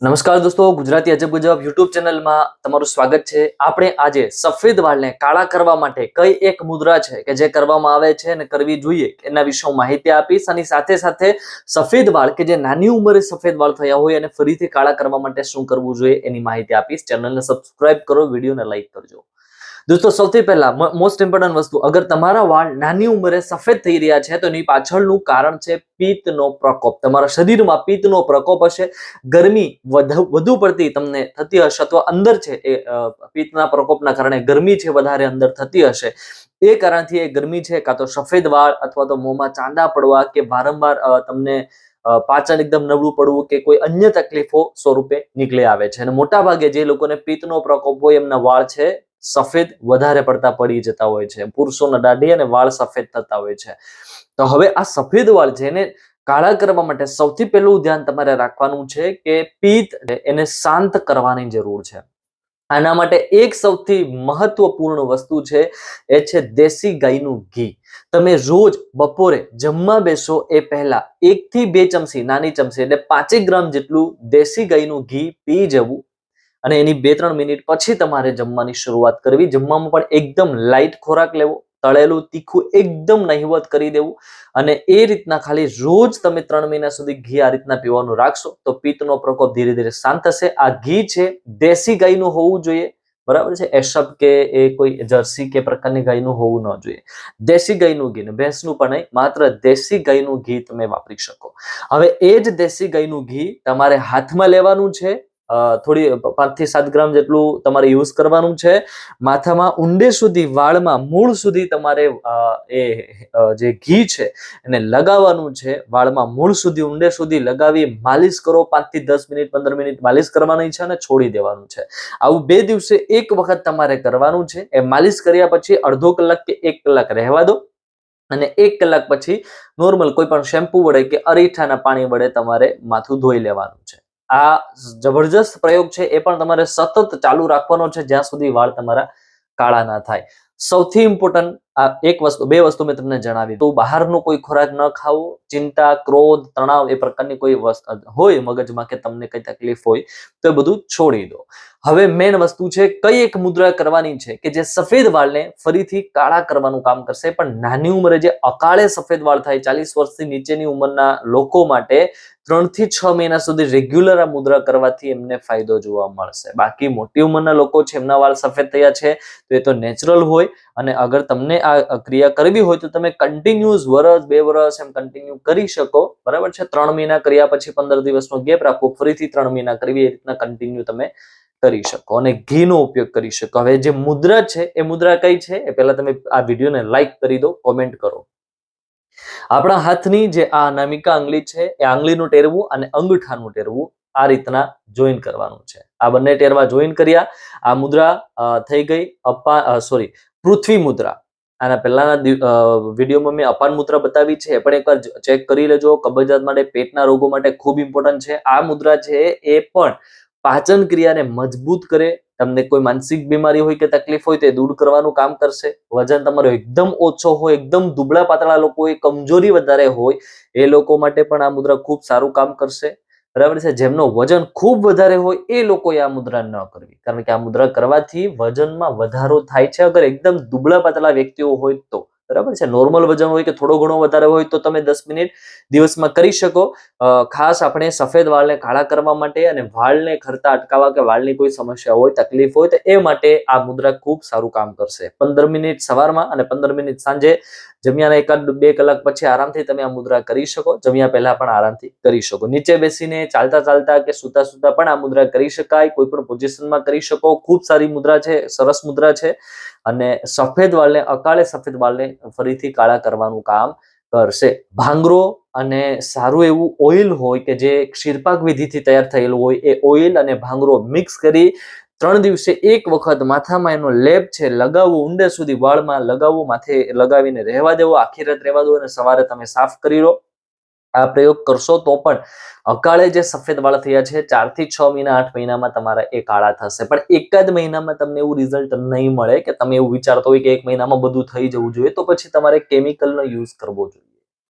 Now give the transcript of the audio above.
નમસ્કાર દોસ્તો, ગુજરાતી અજબ ગુજબ યુટ્યુબ ચેનલમાં તમારું સ્વાગત છે. આપણે આજે સફેદ વાળને કાળા કરવા માટે કઈ એક મુદ્રા છે કે જે કરવામાં આવે છે અને કરવી જોઈએ, એના વિશે હું માહિતી આપીશ અને સાથે સાથે સફેદ વાળ કે જે નાની ઉંમરે સફેદ વાળ થયા હોય અને ફરીથી કાળા કરવા માટે શું કરવું જોઈએ એની માહિતી આપીશ. ચેનલને સબસ્ક્રાઇબ કરો, વિડીયોને લાઈક કરજો. દોસ્તો, સૌથી પહેલા મોસ્ટ ઇમ્પોર્ટન્ટ વસ્તુ, અગર તમારા વાળ નાની ઉંમરે સફેદ થઈ રહ્યા છે, તો એની પાછળનું કારણ છે પિત્તનો પ્રકોપ. તમારા શરીરમાં પિત્તનો પ્રકોપ હશે, ગરમી વધુ પડતી તમને થતી હશે, અથવા અંદર છે એ પિત્તના પ્રકોપના કારણે ગરમી છે વધારે અંદર થતી હશે. એ કારણથી એ ગરમી છે, કાં તો સફેદ વાળ, અથવા તો મોંમાં ચાંદા પડવા કે વારંવાર તમને પાચન એકદમ નબળું પડવું કે કોઈ અન્ય તકલીફો સ્વરૂપે નીકળી આવે છે. અને મોટા ભાગે જે લોકોને પિત્તનો પ્રકોપ હોય, એમના વાળ છે સફેદ વધારે પડતા પડી જતા હોય છે. પુરુષોના દાઢી અને વાળ સફેદ થતા હોય છે. તો હવે આ સફેદ વાળ છે એને કાળા કરવા માટે સૌથી પહેલું ધ્યાન તમારે રાખવાનું છે કે પિત્ત એને શાંત કરવાની જરૂર છે. આના માટે એક સૌથી મહત્વપૂર્ણ વસ્તુ છે, એ છે દેશી ગાયનું ઘી. તમે રોજ બપોરે જમવા બેસો એ પહેલા એક થી બે ચમચી નાની ચમચી એટલે પાંચેક ગ્રામ જેટલું દેશી ગાયનું ઘી પી જવું. અને એની બે ત્રણ મિનિટ પછી તમારે જમવાની શરૂઆત કરવી. જમવામાં પણ એકદમ લાઇટ ખોરાક લેવો, તળેલું તીખું એકદમ નહિવત કરી દેવું અને એ રીતના ખાલી રોજ તમે ત્રણ મહિના સુધી ઘી આ રીતના પીવાનું રાખશો તો પિત્તનો પ્રકોપ ધીરે ધીરે શાંત થશે. આ ઘી છે દેશી ગાયનું હોવું જોઈએ, બરાબર છે? એશબ કે એ કોઈ જર્સી કે પ્રકારની ગાયનું હોવું ન જોઈએ. દેશી ગાયનું ઘી ભેંસનું પણ નહીં, માત્ર દેશી ગાયનું ઘી તમે વાપરી શકો. હવે એ જ દેશી ગાયનું ઘી તમારે હાથમાં લેવાનું છે થોડી પાંચથી સાત ગ્રામ જેટલું તમારે યુઝ કરવાનું છે. માથામાં ઊંડે સુધી વાળમાં મૂળ સુધી તમારે એ જે ઘી છે, એને લગાવવાનું છે. વાળમાં મૂળ સુધી, ઊંડે સુધી લગાવી માલિશ કરો. પાંચથી દસ મિનિટ, પંદર મિનિટ માલિશ કરવાની છે અને છોડી દેવાનું છે. આવું બે દિવસે એક વખત તમારે કરવાનું છે. એ માલિશ કર્યા પછી અડધો કલાક કે એક કલાક રહેવા દો. અને એક કલાક પછી નોર્મલ કોઈ પણ શેમ્પુ વડે કે અરીઠાના પાણી વડે તમારે માથું ધોઈ લેવાનું છે. આ જબરજસ્ત પ્રયોગ છે એ પણ તમારે સતત ચાલુ રાખવાનો છે જ્યાં સુધી વાળ તમારા કાળા ના થાય. સૌથી ઇમ્પોર્ટન્ટ આ એક વસ્તુ, બે વસ્તુ મેં તમને જણાવી. તો બહારનો કોઈ ખોરાક ન ખાવો, ચિંતા, ક્રોધ, તણાવ એ પ્રકારની કોઈ હોય મગજમાં કે તમને કઈ તકલીફ હોય, તો એ બધું છોડી દો. હવે મેન વસ્તુ છે, કઈ એક મુદ્રા કરવાની છે કે જે સફેદ વાળને ફરીથી કાળા કરવાનું કામ કરશે, પણ નાની ઉંમરે જે અકાળે સફેદ વાળ થાય, ચાલીસ વર્ષથી નીચેની ઉંમરના લોકો માટે ત્રણથી છ મહિના સુધી રેગ્યુલર આ મુદ્રા કરવાથી એમને ફાયદો જોવા મળશે. બાકી મોટી ઉંમરના લોકો છે, એમના વાળ સફેદ થયા છે, તો એ તો નેચરલ હોય. અને અગર તમને આ ક્રિયા કરવી હોય તો તમે કન્ટિન્યુઅસ વરસ, બે વરસ એમ કન્ટિન્યુ કરી શકો. બરાબર છે? ત્રણ મહિના કર્યા પછી પંદર દિવસનો ગેપ રાખો ફરીથી ત્રણ મહિના કરવી, એ રીતના કન્ટિન્યુ તમે કરી શકો અને ઘીનો ઉપયોગ કરી શકો. હવે જે મુદ્રા છે, એ મુદ્રા કઈ છે? એ પહેલા તમે આ વિડીયોને લાઈક કરી દો કોમેન્ટ કરો. આપણા હાથની જે આ અનામિકા આંગળી છે, એ આંગળીનું ટેરવું અને અંગૂઠાનું ટેરવું આ રીતના જોઈન કરવાનું છે. આ બંને ટેરવા જોઈન કર્યા. આ મુદ્રા થઈ ગઈ. અપા સોરી પૃથ્વી મુદ્રા. આના પહેલાના વિડીયોમાં મેં અપાન મુદ્રા બતાવી છે પણ એકવાર ચેક કરી લેજો. કબજિયાત માટે, પેટના રોગો માટે ખૂબ ઇમ્પોર્ટન્ટ છે. આ મુદ્રા છે, એ પણ પાચન ક્રિયાને મજબૂત કરે. તમને કોઈ માનસિક બીમારી હોય કે તકલીફ હોય તે દૂર કરવાનું કામ કરશે. વજન તમારો એકદમ ઓછો હોય, એકદમ દુબળા પાતળા લોકો કમજોરી વધારે હોય, એ લોકો માટે પણ આ મુદ્રા ખૂબ સારું કામ કરશે. બરાબર છે? જેમનો વજન ખૂબ વધારે હોય એ લોકોએ આ મુદ્રા ન કરવી. કારણ કે આ મુદ્રા કરવાથી વજનમાં વધારો થાય છે. અગર એકદમ દુબળા પાતળા વ્યક્તિઓ હોય તો. બરાબર છે? નોર્મલ વજન હોય કે થોડો ઘણો વધારે હોય તો તમે દસ મિનિટ દિવસમાં કરી શકો. ખાસ આપણે સફેદ વાળને કાળા કરવા માટે અને વાળને ખરતા અટકાવવા કે વાળની કોઈ સમસ્યા હોય, તકલીફ હોય તો એ માટે આ મુદ્રા ખૂબ સારું કામ કરશે. પંદર મિનિટ સવારમાં અને પંદર મિનિટ સાંજે જમ્યાના એકાદ બે કલાક પછી આરામથી તમે આ મુદ્રા કરી શકો. જમ્યા પહેલા પણ આરામથી કરી શકો. નીચે બેસીને ચાલતા ચાલતા કે સુતા સુતા પણ આ મુદ્રા કરી શકાય. કોઈ પણ પોઝિશનમાં કરી શકો. ખૂબ સારી મુદ્રા છે, સરસ મુદ્રા છે. અને સફેદ વાળને, અકાળે સફેદ વાળને ફરીથી કાળા કરવાનું કામ કરશે. ભાંગરો અને સારું એવું ઓઇલ હોય કે જે ક્ષીરપાક વિધિથી તૈયાર થયેલું હોય, એ ઓઇલ અને ભાંગરો મિક્સ કરી ત્રણ દિવસે એક વખત માથામાં એનો લેપ છે લગાવવું, ઊંડે સુધી વાળમાં લગાવવું, માથે લગાવીને રહેવા દેવો, આખી રાત રહેવા દો અને સવારે તમે સાફ કરી લો. આ પ્રયોગ કરશો તો પણ અકાળે જે સફેદ વાળ થયા છે ચારથી છ મહિના, આઠ મહિનામાં તમારા એ કાળા થશે. પણ એક જ મહિનામાં તમને એવું રિઝલ્ટ નહીં મળે કે તમે એવું વિચારતો હોય કે એક મહિનામાં બધું થઈ જવું જોઈએ, તો પછી તમારે કેમિકલનો યુઝ કરવો જોઈએ.